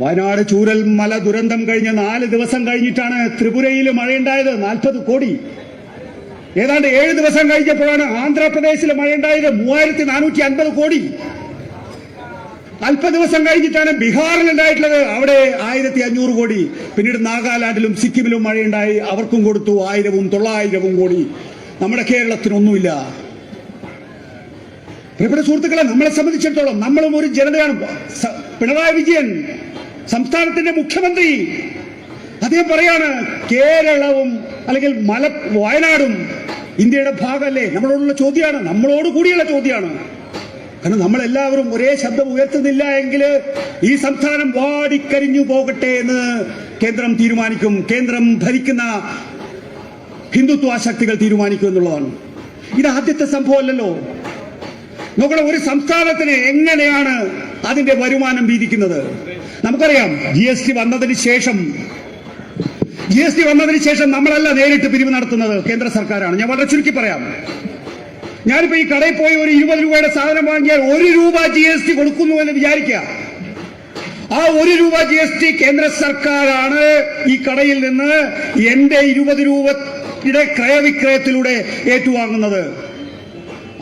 വയനാട് ചൂരൽ മല ദുരന്തം കഴിഞ്ഞ നാല് ദിവസം കഴിഞ്ഞിട്ടാണ് ത്രിപുരയിൽ മഴയുണ്ടായത് നാൽപ്പത് കോടി. ഏതാണ്ട് ഏഴ് ദിവസം കഴിഞ്ഞപ്പോഴാണ് ആന്ധ്രാപ്രദേശിൽ മഴയുണ്ടായത് മൂവായിരത്തി നാനൂറ്റി അൻപത് കോടി. അല്പ ദിവസം കഴിഞ്ഞിട്ടാണ് ബീഹാറിൽ ഉണ്ടായിട്ടുള്ളത് അവിടെ ആയിരത്തി അഞ്ഞൂറ് കോടി. പിന്നീട് നാഗാലാൻഡിലും സിക്കിമിലും മഴയുണ്ടായി. അവർക്കും കൊടുത്തു ആയിരവും തൊള്ളായിരവും കോടി. നമ്മുടെ കേരളത്തിനൊന്നുമില്ല. പ്രിയപ്പെട്ട സുഹൃത്തുക്കളെ നമ്മളെ സംബന്ധിച്ചിടത്തോളം നമ്മളും ഒരു ജനതയാണ്. പിണറായി വിജയൻ സംസ്ഥാനത്തിന്റെ മുഖ്യമന്ത്രി. അദ്ദേഹം പറയാണ് കേരളവും അല്ലെങ്കിൽ മല വയനാടും ഇന്ത്യയുടെ ഭാഗമല്ലേ? നമ്മളോടുള്ള ചോദ്യമാണ്. നമ്മളോട് കൂടിയുള്ള ചോദ്യമാണ്. കാരണം നമ്മളെല്ലാവരും ഒരേ ശബ്ദം ഉയർത്തുന്നില്ല എങ്കിൽ ഈ സംസ്ഥാനം വാടിക്കരിഞ്ഞു പോകട്ടെ എന്ന് കേന്ദ്രം തീരുമാനിക്കും. കേന്ദ്രം ഭരിക്കുന്ന ഹിന്ദുത്വ ശക്തികൾ തീരുമാനിക്കും എന്നുള്ളതാണ്. ഇത് ആദ്യത്തെ സംഭവമല്ലല്ലോ. നോക്കണം ഒരു സംസ്ഥാനത്തിന് എങ്ങനെയാണ് അതിന്റെ വരുമാനം വീതിക്കുന്നത്? നമുക്കറിയാം ജി എസ് ടി വന്നതിന് ശേഷം ജി എസ് ടി വന്നതിന് ശേഷം നമ്മളല്ല നേരിട്ട് പിരിവ് നടത്തുന്നത് കേന്ദ്ര സർക്കാരാണ്. ഞാൻ വളരെ ചുരുക്കി പറയാം. ഞാനിപ്പോ ഈ കടയിൽ പോയി ഒരു ഇരുപത് രൂപയുടെ സാധനം വാങ്ങിയാൽ ഒരു രൂപ ജി എസ് ടി കൊടുക്കുന്നു എന്ന് വിചാരിക്കുക. ആ ഒരു രൂപ ജി എസ് ടി കേന്ദ്ര സർക്കാരാണ് ഈ കടയിൽ നിന്ന് എന്റെ ഇരുപത് രൂപയുടെ ക്രയവിക്രയത്തിലൂടെ ഏറ്റുവാങ്ങുന്നത്.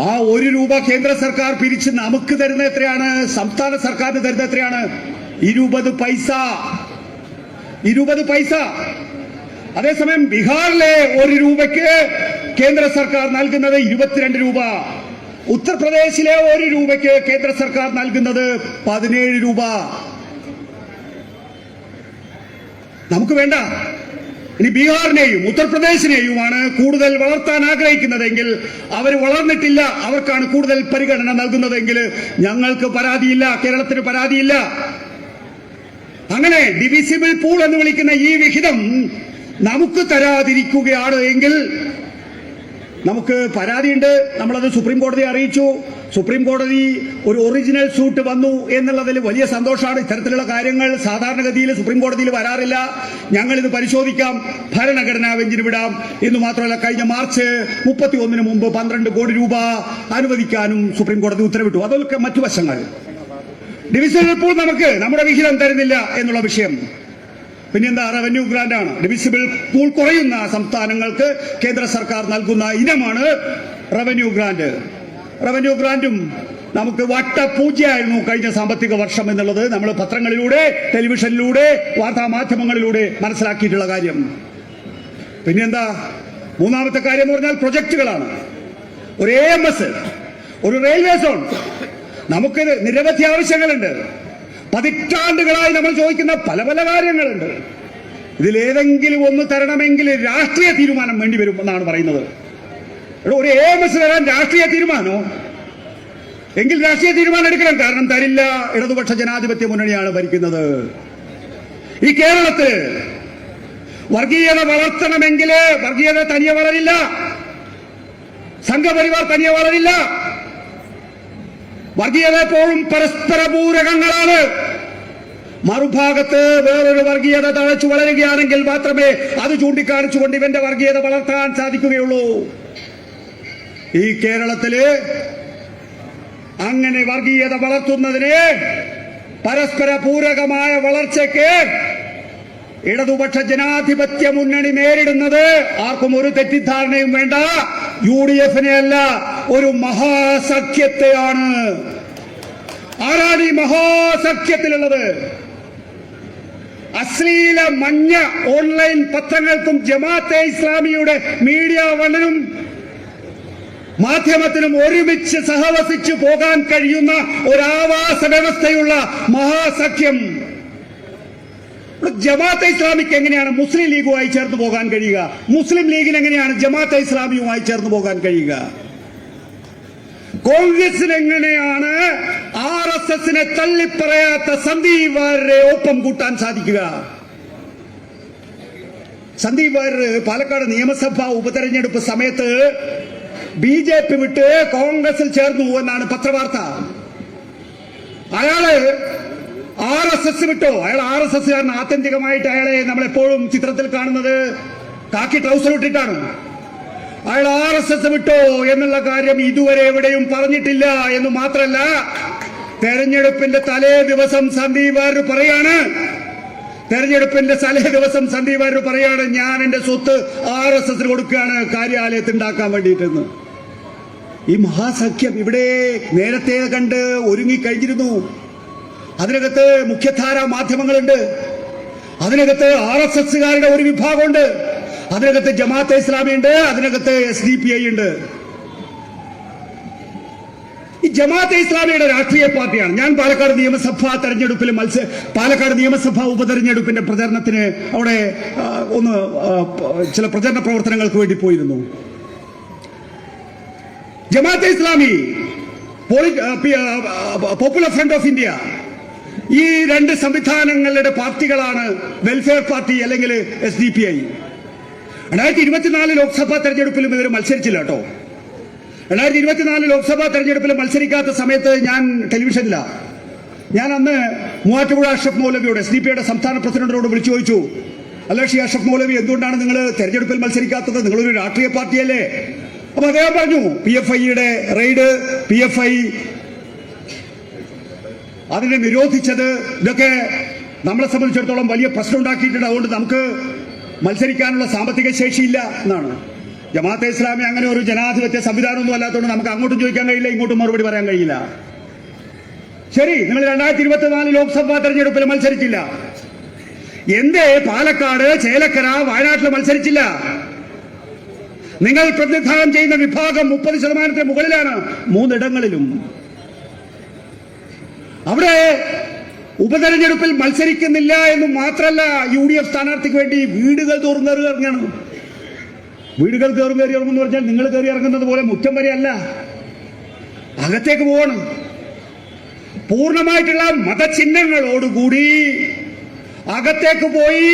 ആ ഒരു രൂപ കേന്ദ്ര സർക്കാർ പിരിച്ച് നമുക്ക് തരുന്ന എത്രയാണ്? സംസ്ഥാന സർക്കാരിന് തരുന്ന എത്രയാണ്? ഇരുപത് പൈസ. ഇരുപത് പൈസ. അതേസമയം ബീഹാറിലെ ഒരു രൂപയ്ക്ക് കേന്ദ്ര സർക്കാർ നൽകുന്നത് ഇരുപത്തിരണ്ട് രൂപ. ഉത്തർപ്രദേശിലെ ഒരു രൂപയ്ക്ക് കേന്ദ്ര സർക്കാർ നൽകുന്നത് പതിനേഴ് രൂപ. നമുക്ക് വേണ്ട. ഇനി ബീഹാറിനെയും ഉത്തർപ്രദേശിനെയുമാണ് കൂടുതൽ വളർത്താൻ ആഗ്രഹിക്കുന്നതെങ്കിൽ അവർ വളർന്നിട്ടില്ല. അവർക്കാണ് കൂടുതൽ പരിഗണന നൽകുന്നതെങ്കിൽ ഞങ്ങൾക്ക് പരാതിയില്ല കേരളത്തിന് പരാതിയില്ല. അങ്ങനെ ഡിവിസിബിൾ പൂൾ എന്ന് വിളിക്കുന്ന ഈ വിഹിതം നമുക്ക് തരാതിരിക്കുകയാണ് എങ്കിൽ നമുക്ക് പരാതിയുണ്ട്. നമ്മളത് സുപ്രീം കോടതിയെ അറിയിച്ചു. സുപ്രീം കോടതി ഒരു ഒറിജിനൽ സൂട്ട് വന്നു എന്നുള്ളതിൽ വലിയ സന്തോഷമാണ്. ഇത്തരത്തിലുള്ള കാര്യങ്ങൾ സാധാരണഗതിയിൽ സുപ്രീം കോടതിയിൽ വരാറില്ല. ഞങ്ങൾ ഇത് പരിശോധിക്കാം. ഭരണഘടനാ ബെഞ്ചിന് വിടാം. എന്ന് മാത്രമല്ല കഴിഞ്ഞ മാർച്ച് മുപ്പത്തി ഒന്നിന് മുമ്പ് പന്ത്രണ്ട് കോടി രൂപ അനുവദിക്കാനും സുപ്രീം കോടതി ഉത്തരവിട്ടു. അതൊക്കെ മറ്റു വശങ്ങൾ. ഡിവിഷണൽ പൂൾ നമുക്ക് നമ്മുടെ വിഹിതം തരുന്നില്ല എന്നുള്ള വിഷയം. പിന്നെന്താ റവന്യൂ ആണ്. ഡിവിസിബിൾ പൂൾ കുറയുന്ന സംസ്ഥാനങ്ങൾക്ക് കേന്ദ്ര സർക്കാർ നൽകുന്ന ഇനമാണ് റവന്യൂ ഗ്രാന്റ് റവന്യൂ ഗ്രാന്റും നമുക്ക് വട്ട പൂജയായിരുന്നു കഴിഞ്ഞ സാമ്പത്തിക വർഷം എന്നുള്ളത് നമ്മൾ പത്രങ്ങളിലൂടെ ടെലിവിഷനിലൂടെ വാർത്താ മാധ്യമങ്ങളിലൂടെ മനസ്സിലാക്കിയിട്ടുള്ള കാര്യം. പിന്നെന്താ മൂന്നാമത്തെ കാര്യം എന്ന് പറഞ്ഞാൽ പ്രൊജക്ടുകളാണ് ഒരു എ എം എസ് ഒരു റെയിൽവേ സോൺ നമുക്ക് നിരവധി ആവശ്യങ്ങളുണ്ട്. പതിറ്റാണ്ടുകളായി നമ്മൾ ചോദിക്കുന്ന പല പല കാര്യങ്ങളുണ്ട്. ഇതിലേതെങ്കിലും ഒന്ന് തരണമെങ്കിൽ രാഷ്ട്രീയ തീരുമാനം വേണ്ടി വരും എന്നാണ് പറയുന്നത്. ഒരു എ എം എസ് തരാൻ രാഷ്ട്രീയ തീരുമാനോ? എങ്കിൽ രാഷ്ട്രീയ തീരുമാനം എടുക്കണം. കാരണം തരില്ല ഇടതുപക്ഷ ജനാധിപത്യ മുന്നണിയാണ് ഭരിക്കുന്നത്. ഈ കേരളത്തിൽ വർഗീയത വളർത്തണമെങ്കിൽ വർഗീയത തനിയെ വളരില്ല. സംഘപരിവാർ തനിയെ വളരില്ല. വർഗീയത എപ്പോഴും പരസ്പര പൂരകങ്ങളാണ്. മറുഭാഗത്ത് വേറൊരു വർഗീയത തഴച്ചു വളരുകയാണെങ്കിൽ മാത്രമേ അത് ചൂണ്ടിക്കാണിച്ചുകൊണ്ട് ഇവന്റെ വർഗീയത വളർത്താൻ സാധിക്കുകയുള്ളൂ. ഈ കേരളത്തിൽ അങ്ങനെ വർഗീയത വളർത്തുന്നതിന് പരസ്പര പൂരകമായ വളർച്ചയ്ക്ക് ഇടതുപക്ഷ ജനാധിപത്യ മുന്നണി നേരിടുന്നത് ആർക്കും ഒരു തെറ്റിദ്ധാരണയും വേണ്ട. യു ഡി എഫിനെ അല്ല ഒരു മഹാസഖ്യത്തെയാണ് ആരാണ് ഈ മഹാസഖ്യത്തിലുള്ളത്? അശ്ലീല മഞ്ഞ ഓൺലൈൻ പത്രങ്ങൾക്കും ജമാഅത്തെ ഇസ്ലാമിയുടെ മീഡിയ വണ്ണനും മാധ്യമത്തിനും ഒരുമിച്ച് സഹവസിച്ചു പോകാൻ കഴിയുന്ന ഒരാവാസ വ്യവസ്ഥയുള്ള മഹാസഖ്യം. ജമാഅത്തെ ഇസ്ലാമിക്ക് എങ്ങനെയാണ് മുസ്ലിം ലീഗുമായി ചേർന്ന് പോകാൻ കഴിയുക? മുസ്ലിം ലീഗിന് എങ്ങനെയാണ് ജമാഅത്തെ ഇസ്ലാമിയുമായി ചേർന്ന് പോകാൻ കഴിയുക? കോൺഗ്രസിന് എങ്ങനെയാണ് ആർ എസ് എസിനെ തള്ളിപ്പറയാത്ത സന്ദീപ് വാര്യരെ ഒപ്പം കൂട്ടാൻ സാധിക്കുക? സന്ദീപ് വാര്യർ പാലക്കാട് നിയമസഭാ ഉപതെരഞ്ഞെടുപ്പ് സമയത്ത് ബി ജെ പി വിട്ട് കോൺഗ്രസിൽ ചേർന്നു എന്നാണ് പത്രവാർത്ത. അയാൾ ആർ എസ് എസ് വിട്ടോ? അയാൾ ആർ എസ് എസ് കാരൻ ആത്യന്തികമായിട്ട് അയാളെ നമ്മളെപ്പോഴും ചിത്രത്തിൽ കാണുന്നത് കാക്കി ട്രൗസർ ഇട്ടിട്ടാണ്. അയാൾ ആർ എസ് എസ് വിട്ടോ എന്നുള്ള കാര്യം ഇതുവരെ എവിടെയും പറഞ്ഞിട്ടില്ല എന്ന് മാത്രമല്ല തെരഞ്ഞെടുപ്പിന്റെ തലേ ദിവസം സന്ദീപ് വാര്യർ പറയാണ്? തെരഞ്ഞെടുപ്പിന്റെ തലേ ദിവസം സന്ദീപ് വാര്യർ പറയാണ് ഞാൻ എന്റെ സ്വത്ത് ആർ എസ് എസിന് കൊടുക്കുകയാണ് കാര്യാലയത്തിൽ ഉണ്ടാക്കാൻ വേണ്ടിയിട്ടെന്ന്. ഈ മഹാസഖ്യം ഇവിടെ നേരത്തെ കണ്ട് ഒരുങ്ങി കഴിഞ്ഞിരുന്നു. അതിനകത്ത് മുഖ്യധാര മാധ്യമങ്ങളുണ്ട്. അതിനകത്ത് ആർ എസ് എസുകാരുടെ ഒരു വിഭാഗമുണ്ട്. അതിനകത്ത് ജമാഅത്തെ ഇസ്ലാമി ഉണ്ട് അതിനകത്ത് എസ് ഡി പി ഐ ഉണ്ട്. ഈ ജമാഅത്തെ ഇസ്ലാമിയുടെ രാഷ്ട്രീയ പാർട്ടിയാണ്. ഞാൻ പാലക്കാട് നിയമസഭാ തെരഞ്ഞെടുപ്പിൽ മത്സര പാലക്കാട് നിയമസഭാ ഉപതെരഞ്ഞെടുപ്പിന്റെ പ്രചരണത്തിന് അവിടെ ഒന്ന് ചില പ്രചരണ പ്രവർത്തനങ്ങൾക്ക് വേണ്ടി പോയിരുന്നു. Jamaat-e Islami popular front of India ഈ രണ്ട് സംവിധാനങ്ങളുടെ പാർട്ടികളാണ് വെൽഫെയർ പാർട്ടി അല്ലെങ്കിൽ എസ് ഡി പി ഐ രണ്ടായിരത്തി ഇരുപത്തിനാല് ലോക്സഭാ തെരഞ്ഞെടുപ്പിലും ഇവർ മത്സരിച്ചില്ല കേട്ടോ. രണ്ടായിരത്തി ഇരുപത്തിനാല് ലോക്സഭാ തെരഞ്ഞെടുപ്പിൽ മത്സരിക്കാത്ത സമയത്ത് ഞാൻ ടെലിവിഷനിലാണ് ഞാൻ അന്ന് മൂവാറ്റുപുഴ അഷ്റഫ് മൗലവിയോട് എസ് ഡി പിയുടെ സംസ്ഥാന പ്രസിഡന്റിനോട് വിളിച്ചു ചോദിച്ചു. അല്ല ഷി അഷ്റഫ് മൗലവി എന്തുകൊണ്ടാണ് നിങ്ങൾ തെരഞ്ഞെടുപ്പിൽ മത്സരിക്കാത്തത്? നിങ്ങളൊരു രാഷ്ട്രീയ പാർട്ടിയല്ലേ? അപ്പൊ അദ്ദേഹം പറഞ്ഞു പി എഫ് ഐയുടെ റെയ്ഡ് പി എഫ് ഐ അതിനെ നിരോധിച്ചത് ഇതൊക്കെ നമ്മളെ സംബന്ധിച്ചിടത്തോളം വലിയ പ്രശ്നം ഉണ്ടാക്കിയിട്ടുണ്ട്. അതുകൊണ്ട് നമുക്ക് മത്സരിക്കാനുള്ള സാമ്പത്തിക ശേഷിയില്ല എന്നാണ്. ജമാഅത്തെ ഇസ്ലാമി അങ്ങനെ ഒരു ജനാധിപത്യ സംവിധാനമൊന്നും അല്ലാത്തതുകൊണ്ട് നമുക്ക് അങ്ങോട്ടും ചോദിക്കാൻ കഴിയില്ല ഇങ്ങോട്ടും മറുപടി പറയാൻ കഴിയില്ല. ശരി നിങ്ങൾ രണ്ടായിരത്തി ഇരുപത്തിനാല് ലോക്സഭാ തെരഞ്ഞെടുപ്പിൽ മത്സരിച്ചില്ല. എന്തേ പാലക്കാട് ചേലക്കര വയനാട്ടിൽ മത്സരിച്ചില്ല? നിങ്ങൾ പ്രതിനിധാനം ചെയ്യുന്ന വിഭാഗം മുപ്പത് ശതമാനത്തിന് മുകളിലാണ് മൂന്നിടങ്ങളിലും. അവിടെ ഉപതെരഞ്ഞെടുപ്പിൽ മത്സരിക്കുന്നില്ല എന്ന് മാത്രമല്ല യു ഡി എഫ് സ്ഥാനാർത്ഥിക്ക് വേണ്ടി വീടുകൾ തോറും കയറി ഇറങ്ങണം. വീടുകൾ തോറും കയറി ഇറങ്ങുമെന്ന് പറഞ്ഞാൽ നിങ്ങൾ കയറി ഇറങ്ങുന്നത് പോലെ മുറ്റം വരെയല്ല അകത്തേക്ക് പോകണം. പൂർണമായിട്ടുള്ള മതചിഹ്നങ്ങളോടുകൂടി അകത്തേക്ക് പോയി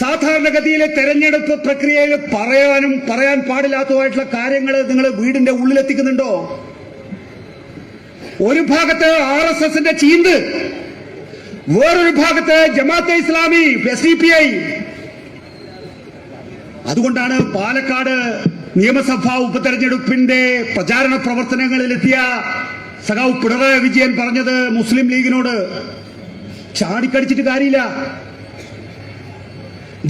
സാധാരണഗതിയിലെ തെരഞ്ഞെടുപ്പ് പ്രക്രിയയിൽ പറയാനും പറയാൻ പാടില്ലാത്തതുമായിട്ടുള്ള കാര്യങ്ങൾ നിങ്ങൾ വീടിന്റെ ഉള്ളിലെത്തിക്കുന്നുണ്ടോ? ഒരു ഭാഗത്ത് ആർ എസ് എസിന്റെ ചീന്ത് വേറൊരു ഭാഗത്ത് Jamaat-e Islami S D P I അതുകൊണ്ടാണ് പാലക്കാട് നിയമസഭാ ഉപതെരഞ്ഞെടുപ്പിന്റെ പ്രചാരണ പ്രവർത്തനങ്ങളിലെത്തിയ സഖാവ് പിണറായി വിജയൻ പറഞ്ഞത് മുസ്ലിം ലീഗിനോട്. ചാടിക്കടിച്ചിട്ട് കാര്യമില്ല.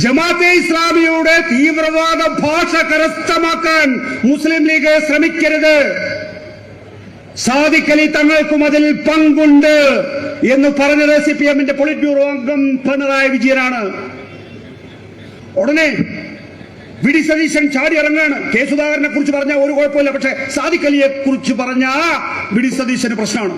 ജമാഅത്തെ ഇസ്ലാമിയുടെ തീവ്രവാദ ഭാഷ കരസ്ഥമാക്കാൻ മുസ്ലിം ലീഗ് ശ്രമിക്കരുത്. സാദിഖലി തങ്ങൾക്കും അതിൽ പങ്കുണ്ട്. എന്ന് പറഞ്ഞത് സി പി എമ്മിന്റെ പൊളിറ്റ് ബ്യൂറോ അംഗം പിണറായി വിജയനാണ്. ഉടനെ വി ഡി സതീശൻ ചാടി ഇറങ്ങാണ് കെ സുധാകരനെ കുറിച്ച് പറഞ്ഞ ഒരു കുഴപ്പമില്ല പക്ഷെ സാദിഖലിയെ കുറിച്ച് പറഞ്ഞ വി ഡി സതീശന് പ്രശ്നമാണ്.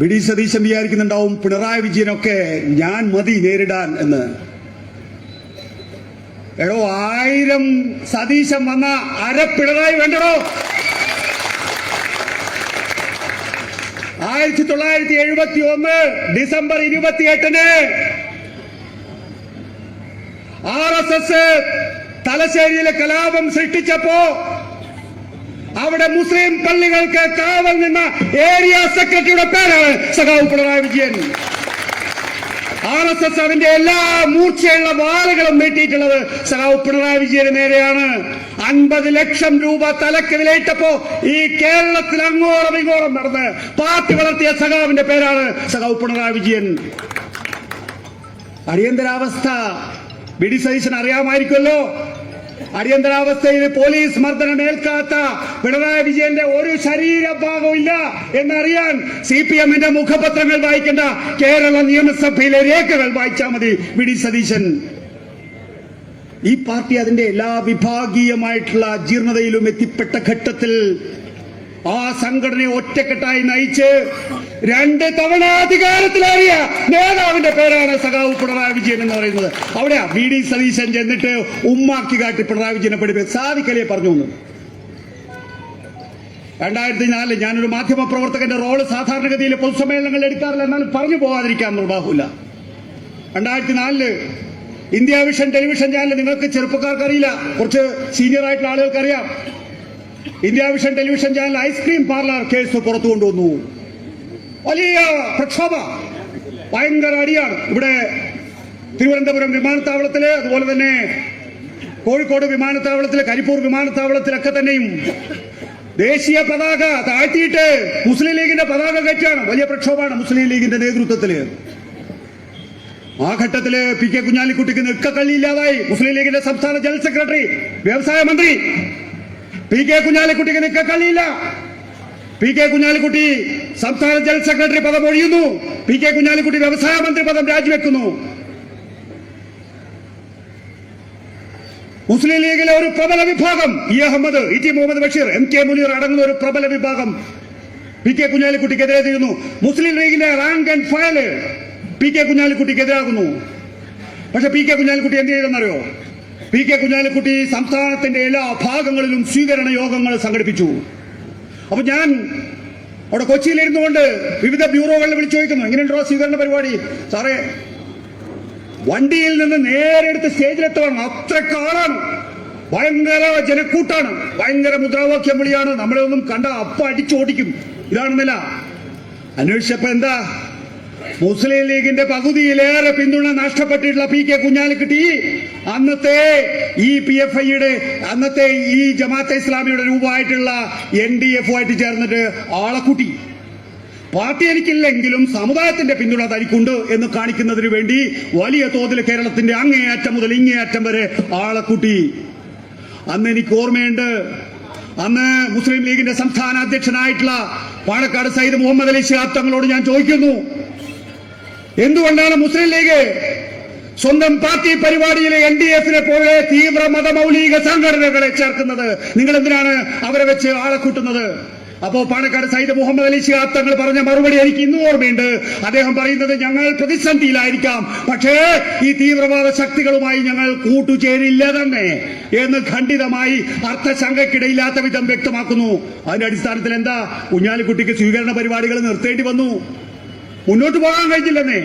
വി ഡി സതീശൻ വിചാരിക്കുന്നുണ്ടാവും പിണറായി വിജയനൊക്കെ ഞാൻ മതി നേരിടാൻ എന്ന്. എടോ ആയിരം സതീശൻ വന്ന അര പിണറായി വേണ്ടടോ? ആയിരത്തി തൊള്ളായിരത്തി എഴുപത്തി ഒന്ന് ഡിസംബർ ഇരുപത്തിയെട്ടിന് ആർ എസ് എസ് തലശ്ശേരിയിലെ കലാപം സൃഷ്ടിച്ചപ്പോ അവിടെ മുസ്ലിം പള്ളികൾക്ക് കാവൽ നിന്ന ഏരിയ സെക്രട്ടറിയുടെ പേരാണ് സഖാവ് Pinarayi Vijayan. R S S അതിന്റെ എല്ലാ മൂർച്ചയുള്ള വാളുകളും നീട്ടിയിട്ടുള്ളത് സഖാവ് പിണറായി വിജയന് നേരെയാണ്. അൻപത് ലക്ഷം രൂപ തലക്ക് വിലയിട്ടപ്പോ ഈ കേരളത്തിൽ അങ്ങോളം ഇങ്ങോളം നടന്ന് പാർട്ടി വളർത്തിയ സഖാവിന്റെ പേരാണ് സഖാവ് പിണറായി വിജയൻ. അടിയന്തരാവസ്ഥ. ബി ഡി സതീശൻ അറിയാമായിരിക്കുമല്ലോ. അടിയന്തരാവസ്ഥയിൽ പോലീസ് മർദ്ദനം ഏൽക്കാത്ത പിണറായി വിജയന്റെ ഒരു ശരീരഭാഗവും ഇല്ല എന്നറിയാൻ സി പി എമ്മിന്റെ മുഖപത്രങ്ങൾ വായിക്കേണ്ട കേരള നിയമസഭയിലെ രേഖകൾ വായിച്ചാൽ മതി. V D Satheesan. ഈ പാർട്ടി അതിന്റെ എല്ലാ വിഭാഗീയമായിട്ടുള്ള ജീർണതയിലും എത്തിപ്പെട്ട ഘട്ടത്തിൽ ആ സംഘടനയെ ഒറ്റക്കെട്ടായി നയിച്ച് രണ്ട് തവണ അധികാരത്തിലേറിയ നേതാവിന്റെ പേരാണ് സഖാവ് പിണറായി വിജയൻ എന്ന് പറയുന്നത്. അവിടെയാ വി ഡി സതീശൻ ചെന്നിട്ട് ഉമ്മാക്കി കാട്ടി പിണറായി വിജയനെ പഠിപ്പിച്ച് സാധിക്കലേ പറഞ്ഞു എന്ന്. രണ്ടായിരത്തി നാലിൽ ഞാനൊരു മാധ്യമ പ്രവർത്തകന്റെ റോൾ സാധാരണഗതിയിൽ പൊതുസമ്മേളനങ്ങളിൽ എടുക്കാറില്ല എന്നാലും പറഞ്ഞു പോകാതിരിക്കാൻ നിർവാഹമില്ല രണ്ടായിരത്തി നാലിൽ ഇന്ത്യ വിഷൻ ടെലിവിഷൻ ചാനൽ നിങ്ങൾക്ക് ചെറുപ്പക്കാർക്കറിയില്ല. കുറച്ച് സീനിയർ ആയിട്ടുള്ള ആളുകൾക്ക് അറിയാം India vision television channel ice cream parlour case പുറത്തു കൊണ്ടുവന്നു വലിയ പ്രക്ഷോഭ. ഭയങ്കര അടിയാണ്. ഇവിടെ തിരുവനന്തപുരം വിമാനത്താവളത്തിൽ അതുപോലെ തന്നെ കോഴിക്കോട് വിമാനത്താവളത്തിൽ കരിപ്പൂർ വിമാനത്താവളത്തിലൊക്കെ തന്നെയും ദേശീയ പതാക താഴ്ത്തിയിട്ട് മുസ്ലിം ലീഗിന്റെ പതാക കയറ്റാണ്. വലിയ പ്രക്ഷോഭമാണ് മുസ്ലിം ലീഗിന്റെ നേതൃത്വത്തിൽ. ആ ഘട്ടത്തിൽ പി കെ കുഞ്ഞാലിക്കുട്ടിക്ക് നിൽക്കക്കള്ളി ഇല്ലാതായി മുസ്ലിം ലീഗിന്റെ സംസ്ഥാന ജനറൽ സെക്രട്ടറി വ്യവസായ മന്ത്രി പി കെ കുഞ്ഞാലിക്കുട്ടിക്ക് നിൽക്കക്കള്ളിയില്ല പി കെ കുഞ്ഞാലിക്കുട്ടി സംസ്ഥാന ജനറൽ സെക്രട്ടറി പദം ഒഴിയുന്നു. പി കെ കുഞ്ഞാലിക്കുട്ടി വ്യവസായ മന്ത്രി പദം രാജിവെക്കുന്നു. മുസ്ലിം ലീഗിലെ ഒരു പ്രബല വിഭാഗം E Ahmed E T Muhammad Basheer M K Muneer അടങ്ങുന്ന ഒരു പ്രബല വിഭാഗം പി കെ കുഞ്ഞാലിക്കുട്ടിക്കെതിരെ തീരുന്നു മുസ്ലിം ലീഗിന്റെ rank and file P K കുഞ്ഞാലിക്കുട്ടിക്കെതിരാകുന്നു. പക്ഷെ പി കെ കുഞ്ഞാലിക്കുട്ടി എന്ത് ചെയ്തെന്നറിയോ? പി കെ കുഞ്ഞാലിക്കുട്ടി സംസ്ഥാനത്തിന്റെ എല്ലാ ഭാഗങ്ങളിലും സ്വീകരണ യോഗങ്ങൾ സംഘടിപ്പിച്ചു. അപ്പൊ ഞാൻ അവിടെ കൊച്ചിയിലിരുന്നു കൊണ്ട് വിവിധ ബ്യൂറോകളിൽ വിളിച്ചു ചോദിക്കുന്നു. എങ്ങനെയുണ്ടോ സ്വീകരണ പരിപാടി? സാറേ വണ്ടിയിൽ നിന്ന് നേരെ എടുത്ത് സ്റ്റേജിലെത്തുവാണ് അത്രയ്ക്ക് ആളാണ് ഭയങ്കര ജനക്കൂട്ടാണ്. ഭയങ്കര മുദ്രാവാക്യം വിളിയാണ്. നമ്മളെ ഒന്നും കണ്ട അപ്പ അടിച്ചോടിക്കും. ഇതാണെന്നില്ല. അന്വേഷിച്ചപ്പോ എന്താ? മുസ്ലിം ലീഗിന്റെ പകുതിയിലേറെ പിന്തുണ നഷ്ടപ്പെട്ടിട്ടുള്ള പി കെ കുഞ്ഞാലിക്കുട്ടി. അന്നത്തെ ഈ പി എഫ് ഐയുടെ അന്നത്തെ ഈ ജമാഅത്തെ ഇസ്ലാമിയുടെ രൂപമായിട്ടുള്ള എൻ ഡി ആയിട്ട് ചേർന്നിട്ട് ആളക്കുട്ടി. പാർട്ടി എനിക്കില്ലെങ്കിലും സമുദായത്തിന്റെ പിന്തുണ തനിക്കുണ്ട് എന്ന് കാണിക്കുന്നതിന് വേണ്ടി വലിയ തോതിൽ കേരളത്തിന്റെ അങ്ങേയറ്റം മുതൽ ഇങ്ങേയറ്റം വരെ ആളക്കുട്ടി. കൂട്ടി അന്ന് എനിക്ക് ഓർമ്മയുണ്ട് അന്ന് മുസ്ലിം ലീഗിന്റെ സംസ്ഥാന അധ്യക്ഷനായിട്ടുള്ള പാണക്കാട് സയ്യിദ് മുഹമ്മദ് അലി ശിഹാബ് തങ്ങളോട് ഞാൻ ചോദിക്കുന്നു എന്തുകൊണ്ടാണ് മുസ്ലിം ലീഗ് സ്വന്തം പാർട്ടി പരിപാടിയിലെ എൻ ഡി എഫിനെ പോലെ തീവ്ര മതമൗലിക സംഘടനകളെ ചേർക്കുന്നത്? നിങ്ങൾ എന്തിനാണ് അവരെ വെച്ച് ആളെ കൂട്ടുന്നത്? അപ്പോ പാണക്കാട് സയ്യിദ് മുഹമ്മദ് അലി ശിഹാബ് തങ്ങൾ പറഞ്ഞ മറുപടി എനിക്ക് ഇന്നും ഓർമ്മയുണ്ട്. അദ്ദേഹം പറയുന്നത് ഞങ്ങൾ പ്രതിസന്ധിയിലായിരിക്കാം. പക്ഷേ ഈ തീവ്രവാദ ശക്തികളുമായി ഞങ്ങൾ കൂട്ടുചേരില്ല തന്നെ എന്ന് ഖണ്ഡിതമായി അർത്ഥശങ്കയ്ക്കിടയില്ലാത്ത വിധം വ്യക്തമാക്കുന്നു. അതിന്റെ അടിസ്ഥാനത്തിൽ എന്താ കുഞ്ഞാലിക്കുട്ടിക്ക് സ്വീകരണ പരിപാടികൾ നിർത്തേണ്ടി വന്നു. മുന്നോട്ട് പോകാൻ കഴിഞ്ഞില്ലെന്നേ